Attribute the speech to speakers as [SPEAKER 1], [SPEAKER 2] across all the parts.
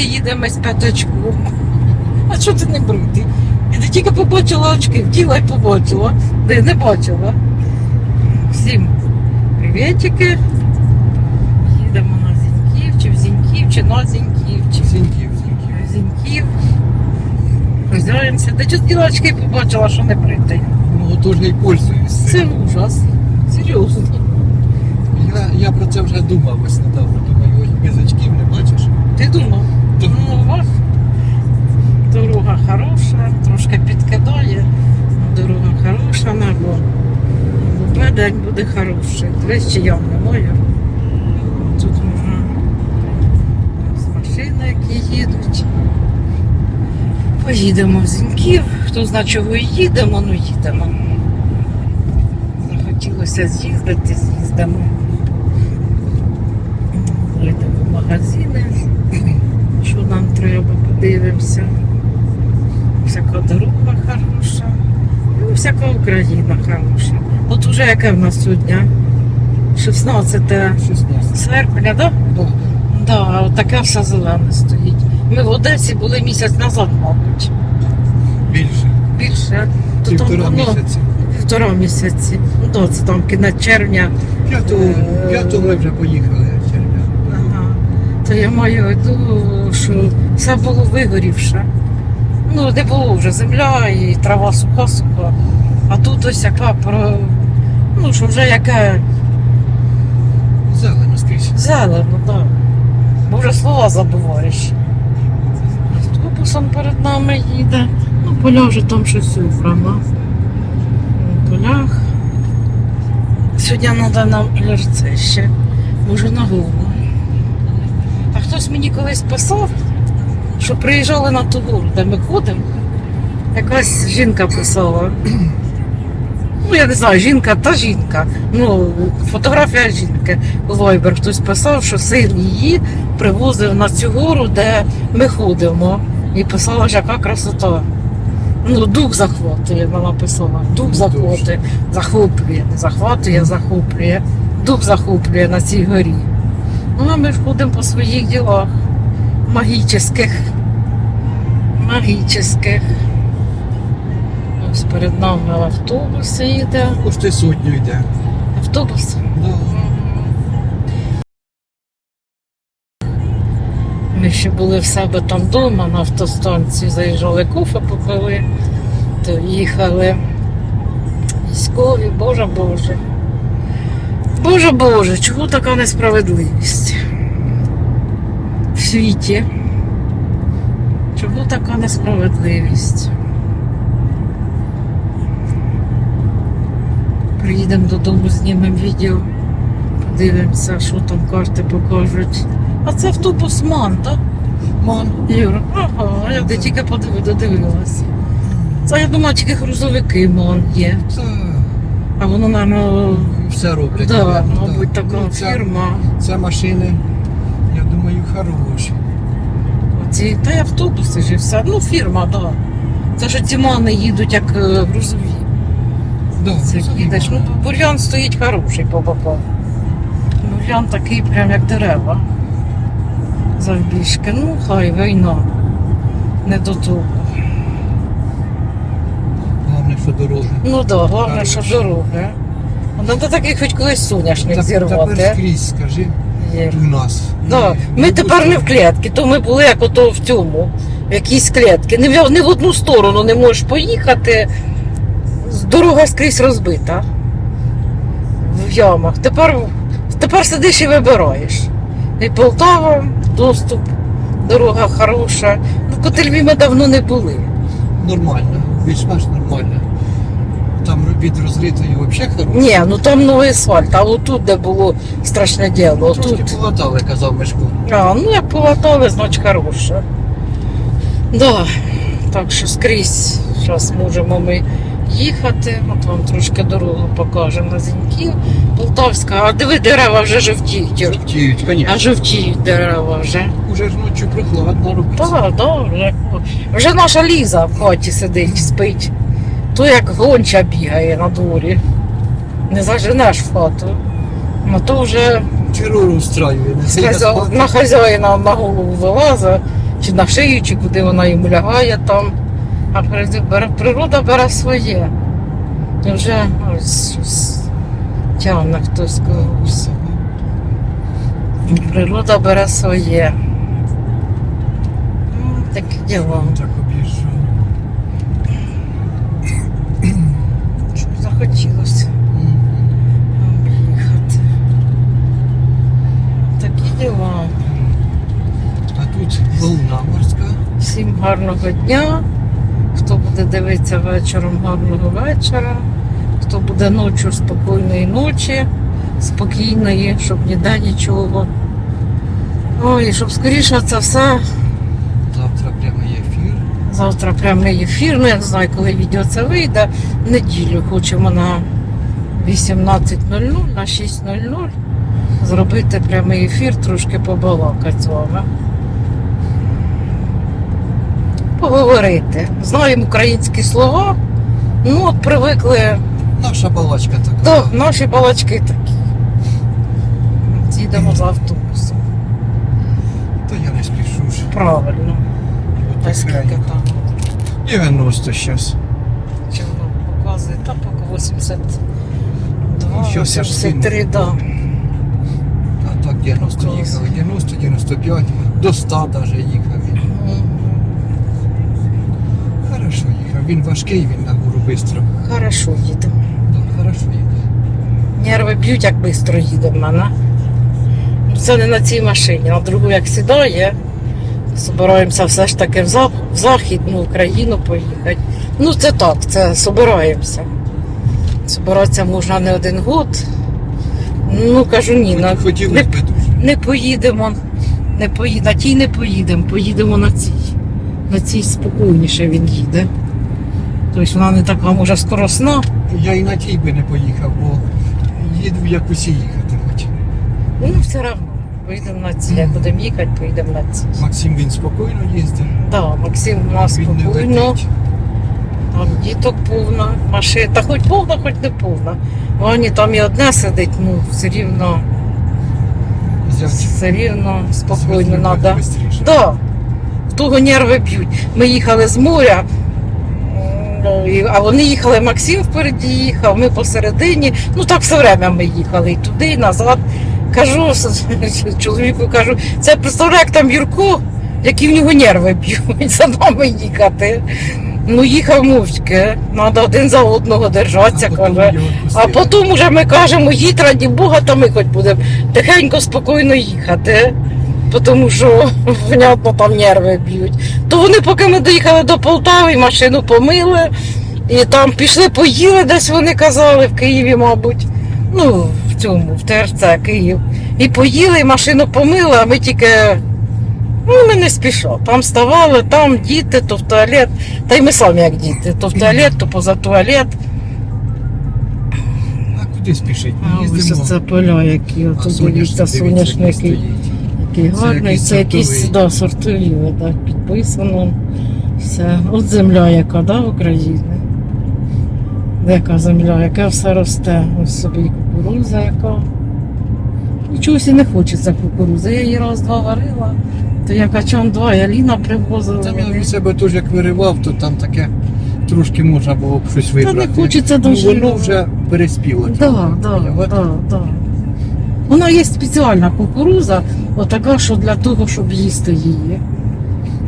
[SPEAKER 1] куди їдемо з п'ятачку. А що ти не бритий? Ти тільки побачила очки, вділа і побачила. Де не бачила. Всім привітики. Їдемо на Зіньків, чи в Зіньків, чи на Зіньків, чи в
[SPEAKER 2] Зіньків, зіньків.
[SPEAKER 1] Зіньків. Розглядаємося. Та чого діла очки і побачила, що не бритий.
[SPEAKER 2] Ну, то ж я пользуюсь.
[SPEAKER 1] Це
[SPEAKER 2] цим.
[SPEAKER 1] ужас. Серйозно.
[SPEAKER 2] Я, я про це вже думав ось недавно. Думаю, ось без очків не бачиш.
[SPEAKER 1] Ти думав?
[SPEAKER 2] Так.
[SPEAKER 1] Ну, вас дорога хороша, трошки підкидає. Дорога хороша, небо. Бо буде хороший. Дивись, чи ям немає. Тут можна ось машини, які їдуть. Поїдемо в Зіньків. Хто знає, чого їдемо, ну їдемо. Захотілося з'їздити, з'їздимо. Йдемо в магазини що нам треба, подивимося. Всяка дорога хороша, ну, всяка Україна хороша. От уже яке в нас сьогодні? 16
[SPEAKER 2] 16.
[SPEAKER 1] серпня, да?
[SPEAKER 2] Да.
[SPEAKER 1] Да, от таке все зелене стоїть. Ми в Одесі були місяць назад, мабуть.
[SPEAKER 2] Більше.
[SPEAKER 1] Більше. То
[SPEAKER 2] Півтора
[SPEAKER 1] там, ну,
[SPEAKER 2] місяці.
[SPEAKER 1] Півтора місяці. Ну, да, це там кінець червня.
[SPEAKER 2] П'ятого,
[SPEAKER 1] Е,
[SPEAKER 2] п'ятого ми вже поїхали. червня.
[SPEAKER 1] Ага. То я маю в виду, що все було вигорівше. Ну, не було вже земля і трава суха-суха. А тут ось яка про. Ну, що вже яке
[SPEAKER 2] Зелено скрізь.
[SPEAKER 1] зелено, так. Да. Бо вже слова забуваєш. Автобусом перед нами їде. Ну, поля вже там щось убрано. В полях. Сьогодні треба нам лірце ще. Може на голову. А хтось мені колись писав, що приїжджали на ту гору, де ми ходимо. Якась жінка писала. Ну, я не знаю, жінка та жінка. Ну, фотографія жінки. У Viber хтось писав, що син її привозив на цю гору, де ми ходимо. І писала, що яка красота. Ну, дух захватує, вона писала. Дух захватує, захоплює, не захватує, захоплює. Дух захоплює на цій горі. Ну, а ми ж ходимо по своїх ділах. Магічних. Магічних. Ось перед нами автобус їде.
[SPEAKER 2] Почти сотню йде.
[SPEAKER 1] Автобус.
[SPEAKER 2] Да.
[SPEAKER 1] Ми ще були в себе там вдома на автостанції, заїжджали кофе попили, то їхали військові, Боже Боже. Боже Боже, чому така несправедливість світі? Чому така несправедливість? Приїдемо додому, знімемо відео, подивимося, що там карти покажуть. А це автобус МАН, так?
[SPEAKER 2] Ман.
[SPEAKER 1] Юра, ага, я де тільки подиви, додивилась. Це я думала, тільки грузовики МАН є.
[SPEAKER 2] Це
[SPEAKER 1] А воно, напевно,
[SPEAKER 2] все роблять.
[SPEAKER 1] да, мабуть, така
[SPEAKER 2] Ну, ця-
[SPEAKER 1] фірма.
[SPEAKER 2] Це машини, я думаю, хороші.
[SPEAKER 1] Оці, та й автобуси ж і все. Ну, фірма, так. Да. Це ж ці мани їдуть як е, грузові.
[SPEAKER 2] Да,
[SPEAKER 1] Це
[SPEAKER 2] це
[SPEAKER 1] їдеш. Ну, бур'ян стоїть хороший по боках. Бур'ян такий, прям як дерева. Завбільшки. Ну, хай війна. Не до того.
[SPEAKER 2] Головне, що дороги.
[SPEAKER 1] Ну так, да, головне, що дороги. Ну, то такий хоч колись соняшник
[SPEAKER 2] Теп- Тепер скрізь, скажи,
[SPEAKER 1] Є.
[SPEAKER 2] у нас.
[SPEAKER 1] Да.
[SPEAKER 2] І
[SPEAKER 1] Ми тепер не в клітці, то ми були як ото в цьому, в якійсь клітці. Не в, не в одну сторону не можеш поїхати. Дорога скрізь розбита. В ямах. Тепер, тепер сидиш і вибираєш. І Полтава, доступ, дорога хороша. Ну, в Котельві ми давно не були.
[SPEAKER 2] Нормально, більш-менш нормально. Там від розритої взагалі хорошо.
[SPEAKER 1] Ні, ну там новий асфальт, а отут, де було страшне діло,
[SPEAKER 2] Трошки
[SPEAKER 1] отут.
[SPEAKER 2] полатали, казав Мишко.
[SPEAKER 1] А, ну як полатали, значить хороше. Да, так що скрізь зараз можемо ми їхати. От вам трошки дорогу покажемо на Зіньків. Полтавська, а диви, дерева вже жовтіють.
[SPEAKER 2] Жовтіють,
[SPEAKER 1] А
[SPEAKER 2] звісно.
[SPEAKER 1] жовтіють дерева вже.
[SPEAKER 2] Уже ж ночі прохладно робиться.
[SPEAKER 1] Так, да, вже, вже наша Ліза в хаті сидить, спить. То як гонча бігає на дворі. Не заженеш в хату. Ну то вже
[SPEAKER 2] Терор устраює.
[SPEAKER 1] хазя... на хазяїна на голову вилазить чи на шию, чи куди вона йому лягає там. А природа бере, своє. І вже ось щось тягне хтось когось. Природа бере своє. Ну, Такі діла.
[SPEAKER 2] Так об'їжджав.
[SPEAKER 1] Що захотілося їхати. Такі діла.
[SPEAKER 2] А тут волна морська.
[SPEAKER 1] Всім гарного дня. Хто буде дивитися вечором, гарного вечора. Хто буде ночі, спокійної ночі, спокійної, щоб ніде нічого. Ой, щоб скоріше це все.
[SPEAKER 2] Завтра прямий ефір.
[SPEAKER 1] Ну, я не знаю, коли відео це вийде. В неділю хочемо на 18.00, на 6.00 зробити прямий ефір, трошки побалакати з вами. Поговорити. Знаємо українські слова. Ну, от привикли.
[SPEAKER 2] Наша балачка така.
[SPEAKER 1] Так, наші балачки такі. Їдемо за автобусом.
[SPEAKER 2] То я не спішу.
[SPEAKER 1] Правильно. Та скільки там?
[SPEAKER 2] 90 зараз.
[SPEAKER 1] Чи воно показує? Та поки 82,
[SPEAKER 2] Ну, щось я
[SPEAKER 1] 83, да.
[SPEAKER 2] А так 90
[SPEAKER 1] Клас.
[SPEAKER 2] їхали. 90, 95, до 100 навіть їхав він. Хорошо їхав. Він важкий, він на гору швидко.
[SPEAKER 1] Хорошо їдемо.
[SPEAKER 2] Да, хорошо їде.
[SPEAKER 1] Нерви б'ють, як швидко їде в мене. Це не на цій машині, на другу як сідає. Собираємося все ж таки в, за- в Західну Україну поїхати. Ну це так, це собираємося. Собиратися можна не один год. Ну кажу ні, на, не, не поїдемо. Не поїдемо, на тій не поїдемо, поїдемо на цій. На цій спокійніше він їде. Тобто вона не така може скоросна.
[SPEAKER 2] Я і на тій би не поїхав, бо їду як усі їхати хоч.
[SPEAKER 1] Ну, все одно. Поїдемо на ці. Як будемо їхати, поїдемо на ці.
[SPEAKER 2] Максим він спокійно їздить.
[SPEAKER 1] Да, Максим у нас
[SPEAKER 2] Він не
[SPEAKER 1] спокійно.
[SPEAKER 2] летить.
[SPEAKER 1] Там діток повна, машина. Та хоч повна, хоч не повна. Вані там і одне сидить, ну все рівно, все рівно спокійно треба.
[SPEAKER 2] бистріше.
[SPEAKER 1] Да, в того нерви б'ють. Ми їхали з моря, м, і- а вони їхали, Максим впереді їхав, ми посередині. Ну так все время ми їхали і туди, і назад. Кажу чоловіку, кажу, це представляє, як там Юрко, які в нього нерви б'ють за нами їхати. Ну їхав мовчки, треба один за одного держатися,
[SPEAKER 2] А потім
[SPEAKER 1] каже. А потім вже ми кажемо, їдь раді Бога, то ми хоч будемо тихенько, спокійно їхати. Тому що, понятно, там нерви б'ють. То вони, поки ми доїхали до Полтави, машину помили, і там пішли, поїли, десь вони казали, в Києві, мабуть. Ну, цьому, в ТРЦ Київ. І поїли, і машину помили, а ми тільки. Ну, ми не спішо. Там ставали, там діти, то в туалет. Та й ми самі як діти, то в туалет, то поза туалет.
[SPEAKER 2] А куди спішить?
[SPEAKER 1] А ось це поля, які от соняшники,
[SPEAKER 2] Це
[SPEAKER 1] гарний, це якісь да, сортові, так, підписано. Все. От земля яка, да, в Яка земля, яке все росте. Ось собі і кукурудза яка. Нічогось і не хочеться кукурудзи. Я її раз-два варила, то я качан два, я Ліна привозила.
[SPEAKER 2] Там я у себе теж як виривав, то там таке трошки можна було б щось
[SPEAKER 1] Та не хочеться
[SPEAKER 2] Ну,
[SPEAKER 1] дуже.
[SPEAKER 2] Воно вже переспіло.
[SPEAKER 1] Да, да, да, да. Вона є спеціальна кукуруза, отака, що для того, щоб їсти її.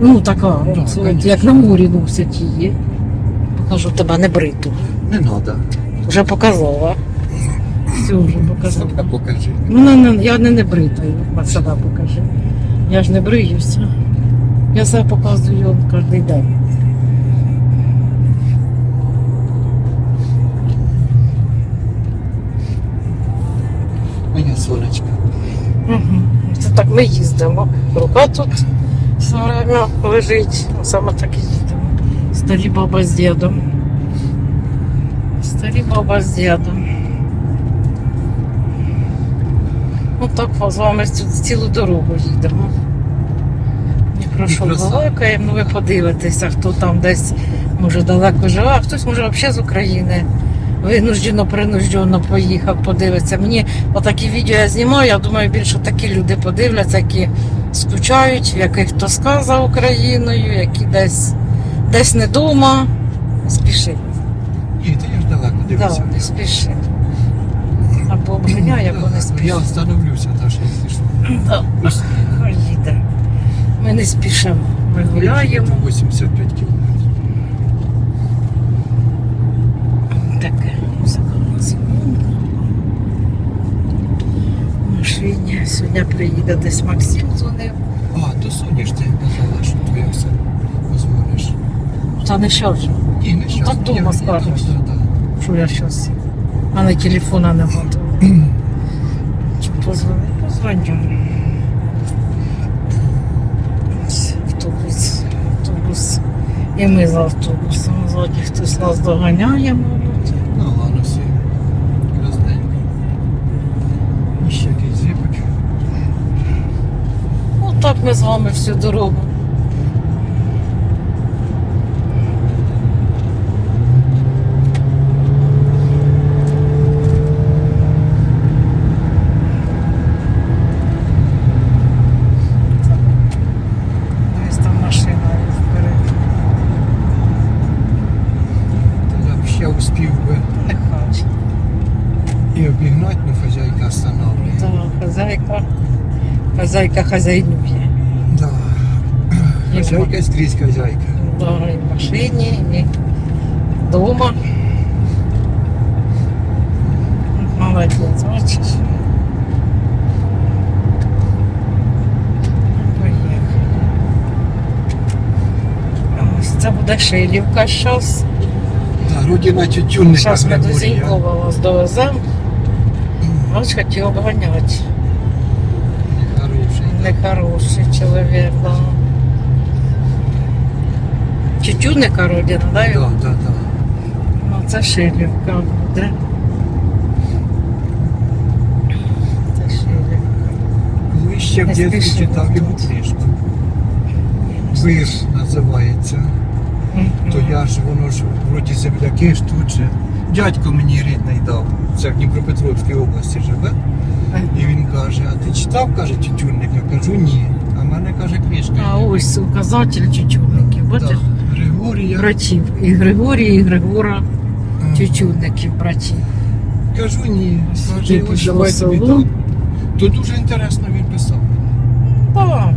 [SPEAKER 1] Ну, така,
[SPEAKER 2] Да,
[SPEAKER 1] от, от, як на морі носять її. Покажу тебе не бриту.
[SPEAKER 2] Не треба.
[SPEAKER 1] Вже показала. Все вже показала.
[SPEAKER 2] Себе покажи.
[SPEAKER 1] Ну, не, не, я не, не бритаю, себе покажи. Я ж не бриюся. Я себе показую кожен день.
[SPEAKER 2] Моя сонечка.
[SPEAKER 1] Угу. Це так ми їздимо. Рука тут все время лежить. Саме так і. Старі баба з дідом. Старі баба з дідом. Ну так з вами цілу дорогу їдемо. Ні про що балакаємо, ну ви подивитеся, хто там десь може далеко живе, а хтось може взагалі з України. Винуждено, принуждено поїхав, подивитися. Мені отакі відео я знімаю, я думаю, більше такі люди подивляться, які скучають, в яких тоска за Україною, які десь, десь не дома. Спіши.
[SPEAKER 2] Ні, ти я ж далеко дивися.
[SPEAKER 1] Да, не спіши. Або обганяй, або не спіши.
[SPEAKER 2] Я встановлюся, та що.
[SPEAKER 1] Да. Хай їде. Ми не спішимо. Ми гуляємо.
[SPEAKER 2] 85 кілометрів.
[SPEAKER 1] Таке законна секунда. Машині. Сьогодні приїде десь Максим дзвонив.
[SPEAKER 2] А, то Соня ж ти казала, що твоя все позвониш.
[SPEAKER 1] Та не що ж,
[SPEAKER 2] Ні, не щас.
[SPEAKER 1] Так дома скажеш. що я щось. У мене телефона немає. Чи позвони? Позвоню. Автобус. Автобус. І ми за автобусом. Ззаді хтось нас доганяє, мабуть.
[SPEAKER 2] Ну, ладно, всі. Красненько. І ще якийсь зіпик.
[SPEAKER 1] Отак ми з вами всю дорогу. Десь там машина вперед.
[SPEAKER 2] Та я б ще успів би
[SPEAKER 1] Нехай.
[SPEAKER 2] і обігнати, ну хазяйка останавливає.
[SPEAKER 1] Да, хазяйка. Хазяйка хазяйнує.
[SPEAKER 2] Да.
[SPEAKER 1] І в
[SPEAKER 2] Хазяйка скрізь хазяйка.
[SPEAKER 1] Да, і в машині, і вдома. Молодець, бачиш. Поїхали. Ось це буде Шилівка зараз.
[SPEAKER 2] Да, родина тютюнника
[SPEAKER 1] Зараз ми до
[SPEAKER 2] Григорія.
[SPEAKER 1] Зінькова вас довеземо. Ось хотів обганяти.
[SPEAKER 2] Нехороший.
[SPEAKER 1] Нехороший чоловік, да. Тютюнника родина, да?
[SPEAKER 2] Да, да, да.
[SPEAKER 1] Ну, це Шилівка буде. Це Шилівка.
[SPEAKER 2] Коли ще в читав його
[SPEAKER 1] тут.
[SPEAKER 2] книжку. Вир називається.
[SPEAKER 1] Мгм.
[SPEAKER 2] То я ж воно ж вроді земляки ж тут же. Дядько мені рідний дав. Це в Дніпропетровській області живе. І він каже, а ти читав, каже, тютюнник? Я кажу, ні. А в мене каже книжка.
[SPEAKER 1] А ось указатель тютюнників. Бачиш?
[SPEAKER 2] Григорія.
[SPEAKER 1] Братів. І Григорій, і Григора тютюнників братів.
[SPEAKER 2] Кажу, ні. Каже, ось давай тобі дам. То дуже інтересно він писав.
[SPEAKER 1] Так.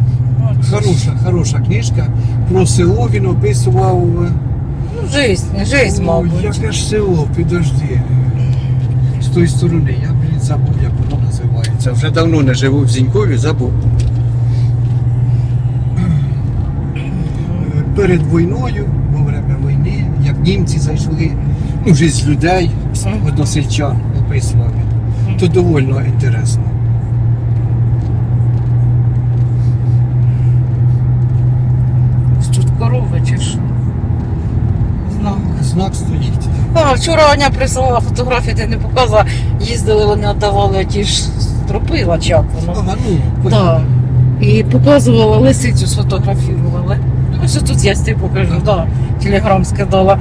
[SPEAKER 2] Хороша, хороша книжка. Про село він описував. е,
[SPEAKER 1] Ну, жизнь, жизнь, мабуть.
[SPEAKER 2] Яке ж село, підожди. З тої сторони, я, блін, забув, як воно називається. Вже давно не живу в Зінькові, забув. Перед війною, во время війни, як німці зайшли, ну, життя людей, односельчан описував він. То доволі інтересно.
[SPEAKER 1] Тут корови чи що? Знак.
[SPEAKER 2] Знак стоїть.
[SPEAKER 1] А, вчора Аня присилала фотографії, ти не показувала. Їздили, вони віддавали ті ж стропила, чи як.
[SPEAKER 2] Ага, ну,
[SPEAKER 1] Да. І показувала лисицю, сфотографували. Ось тут я тобі покажу, да. Телеграм скидала.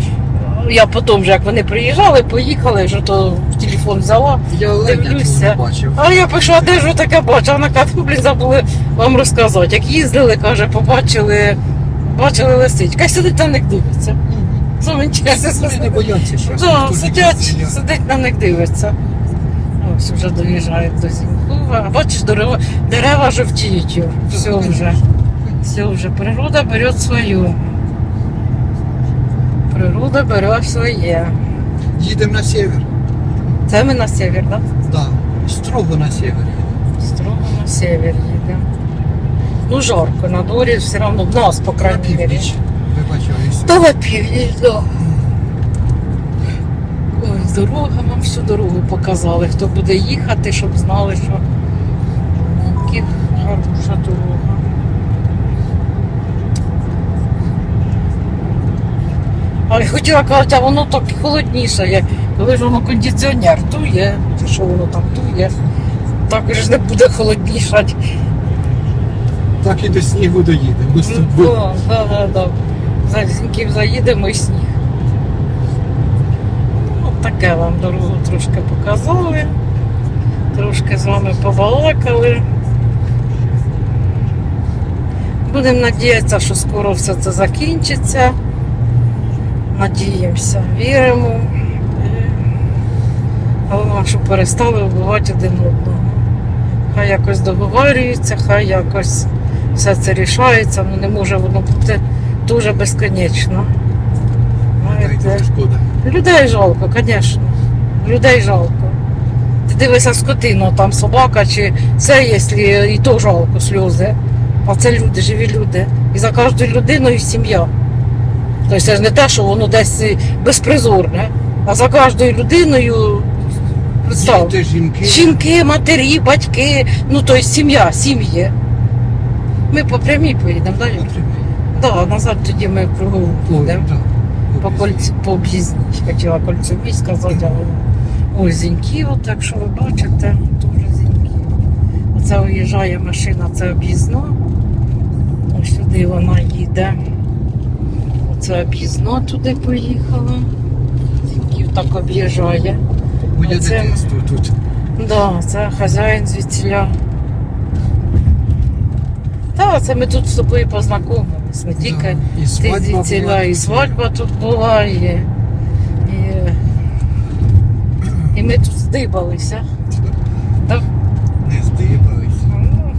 [SPEAKER 1] Я потім, вже, як вони приїжджали, поїхали, вже то в телефон взяла.
[SPEAKER 2] я
[SPEAKER 1] дивлюся. А я пишу, а де ж таке бачила? Вона каже, «Фу, блін, забули вам розказати. Як їздили, каже, побачили, бачили лисичка. Сидить на них дивиться.
[SPEAKER 2] Вони не бояться.
[SPEAKER 1] Да, сидять, сидить на них дивиться. Ось вже доїжджають до Зінькова. А Бачиш, дерева, дерева жовтіють. Все вже. Все вже. Природа бере свою. Природа бере своє.
[SPEAKER 2] Їдемо на север.
[SPEAKER 1] Це ми на север, так?
[SPEAKER 2] Да. Строго на север.
[SPEAKER 1] Строго на север їдемо. Ну, жарко, на дворі все одно в нас, по крайній мірі.
[SPEAKER 2] Північ,
[SPEAKER 1] да. Ой, дорога нам всю дорогу показали, хто буде їхати, щоб знали, що яка хороша дорога. Але хотіла казати, а воно так холодніше є. Коли ж воно кондиціонер тує, чи що воно там тує, так ж не буде холоднішати.
[SPEAKER 2] Так і до снігу доїдемо. Ми з тобою.
[SPEAKER 1] Да, да, да, да. За Зіньків заїдемо і сніг. Ну, таке вам дорогу трошки показали. Трошки з вами побалакали. Будемо надіятися, що скоро все це закінчиться. Надіємося, віримо. Е, Головне, щоб перестали вбивати один одного. Хай якось договорюються, хай якось все це рішається, ну не може воно бути дуже безконечно. Знаєте,
[SPEAKER 2] шкода.
[SPEAKER 1] Людей жалко, звісно. Людей жалко. Ти дивишся скотину, там собака чи це, якщо і то жалко сльози. А це люди, живі люди. І за кожною людиною сім'я. Тобто це ж не те, що воно десь безпризорне, а за кожною людиною представ.
[SPEAKER 2] Діти, жінки.
[SPEAKER 1] Жінки, матері, батьки, ну тобто сім'я, сім'ї. Ми по прямій поїдемо, далі? Так, назад тоді ми кругом будемо. По кольцю, по об'їзній, хотіла кольцевій сказати, але ось зіньків, так що ви бачите, дуже зіньків. Оце виїжджає машина, це об'їзно. Ось сюди вона їде. Оце об'їзно туди поїхала. Зіньків так об'їжджає. Оце-
[SPEAKER 2] тут.
[SPEAKER 1] Да, це хазяїн звідсіля. Так, це ми тут з тобою познайомились, не тільки.
[SPEAKER 2] Да. І свадьба була
[SPEAKER 1] і свадьба тут була, і, і, і ми тут здибалися. Так.
[SPEAKER 2] Не здибались.
[SPEAKER 1] Ну,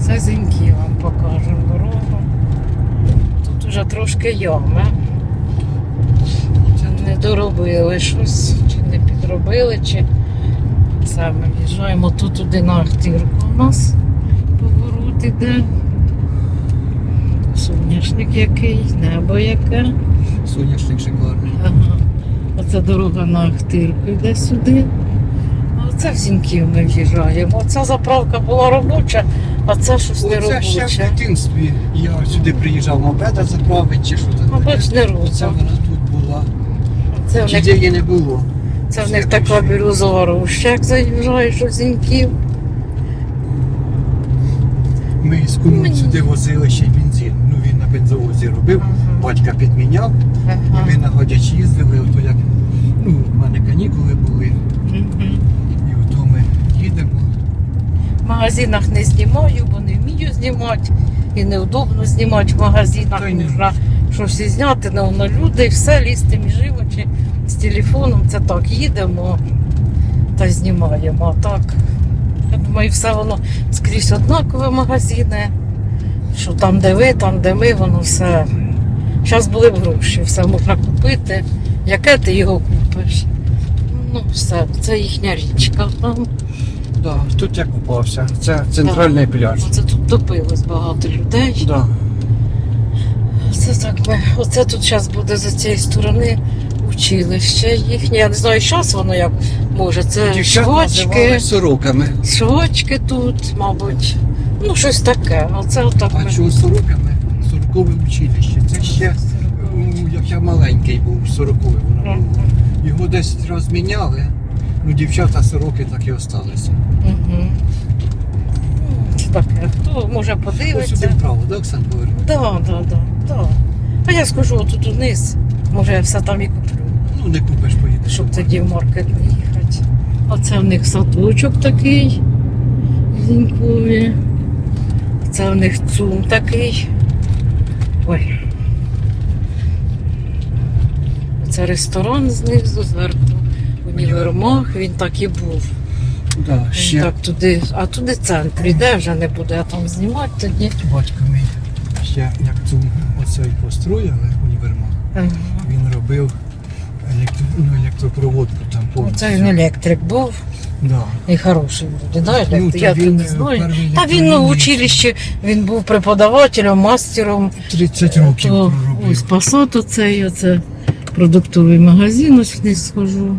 [SPEAKER 1] Це зіньки вам покажемо дорогу. Тут уже трошки ями. Чи не доробили щось, чи не підробили, чи ми в'їжджаємо тут туди на у нас поворот іде. Соняшник який, небо яке.
[SPEAKER 2] Соняшник шикарний.
[SPEAKER 1] Ага. Оце дорога на Ахтирку йде сюди. Оце в Зіньків ми в'їжджаємо. Оця заправка була робоча, а це щось не
[SPEAKER 2] Оце ще в дитинстві. Я сюди приїжджав мопеда заправити чи що там.
[SPEAKER 1] Мабуть, не
[SPEAKER 2] Оце вона тут була.
[SPEAKER 1] Це в
[SPEAKER 2] Чи
[SPEAKER 1] них,
[SPEAKER 2] її не було.
[SPEAKER 1] це в них така бірюзова роща, як заїжджаєш у Зіньків.
[SPEAKER 2] Ми з кумом сюди возили ще й. Ну бензовозі робив, батька підміняв, і ми на Годяч їздили, ото як ну, в мене канікули були, і ото ми їдемо.
[SPEAKER 1] В магазинах не знімаю, бо не вмію знімати. І неудобно знімати в магазинах.
[SPEAKER 2] Та й не
[SPEAKER 1] Можна щось зняти, але воно люди, і все, лізти між очі з телефоном. Це так, їдемо та знімаємо. А так, я думаю, все воно скрізь однакові магазини. Що там, де ви, там, де ми, воно все. Зараз були б гроші, все можна купити. Яке ти його купиш? Ну, все, це їхня річка. Там
[SPEAKER 2] Да, тут я купався. Це центральний пляж.
[SPEAKER 1] Оце тут топилось багато людей.
[SPEAKER 2] Да.
[SPEAKER 1] Оце так ми. Оце тут зараз буде з цієї сторони училище їхнє. Я не знаю, зараз воно як може. Це
[SPEAKER 2] Дівчат
[SPEAKER 1] швачки,
[SPEAKER 2] називали сороками.
[SPEAKER 1] тут, мабуть. Ну, щось таке. Оце отак
[SPEAKER 2] А чого сороками? Сорокове училище. Це ще, ну, як я маленький був, сорокове воно було. Його 10 разів міняли. Ну, дівчата сороки так і осталися.
[SPEAKER 1] Мгм. Це таке. Хто може
[SPEAKER 2] Ось сюди
[SPEAKER 1] подивитися?
[SPEAKER 2] вправо, так, Оксан повернув?
[SPEAKER 1] Так, так, так. Да. А я скажу отут униз. Може я все там і куплю.
[SPEAKER 2] Ну, не купиш, поїдеш.
[SPEAKER 1] щоб тоді в маркет не їхати. Оце в них садочок такий зінькові. Це в них цум такий. Ой. Це ресторан знизу, зверху. Універмаг, він так і був.
[SPEAKER 2] Да,
[SPEAKER 1] Він
[SPEAKER 2] ще
[SPEAKER 1] так туди, а туди центр іде, вже не буде я там знімати тоді.
[SPEAKER 2] батько мій. Ще як цю оцей построїли універмаг,
[SPEAKER 1] Ага.
[SPEAKER 2] він робив електро, ну, електропроводку там повністю.
[SPEAKER 1] Оце він електрик був
[SPEAKER 2] Да.
[SPEAKER 1] і хороший вроді, да,
[SPEAKER 2] Ну,
[SPEAKER 1] я то не знаю. Та він ну, в училищі він був преподавателем, мастером.
[SPEAKER 2] 30 років
[SPEAKER 1] То
[SPEAKER 2] проробив.
[SPEAKER 1] ось пасот оцей, оце продуктовий магазин, ось вниз схожу.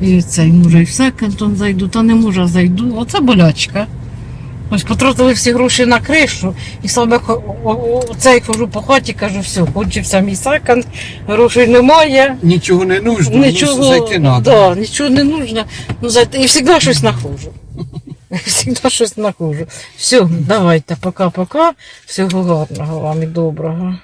[SPEAKER 1] І цей може і в секонд зайду, та не може зайду. Оце болячка. Ось потратили всі гроші на кришу, і саме цей хожу по хаті, кажу, все, кончився мій сакан, грошей немає.
[SPEAKER 2] Нічого не нужно,
[SPEAKER 1] Нічого,
[SPEAKER 2] ну, зайти надо.
[SPEAKER 1] да, нічого не нужно. Ну, зайти, і завжди щось знаходжу. Завжди щось знаходжу. Все, давайте, пока-пока. Всього гарного вам і доброго.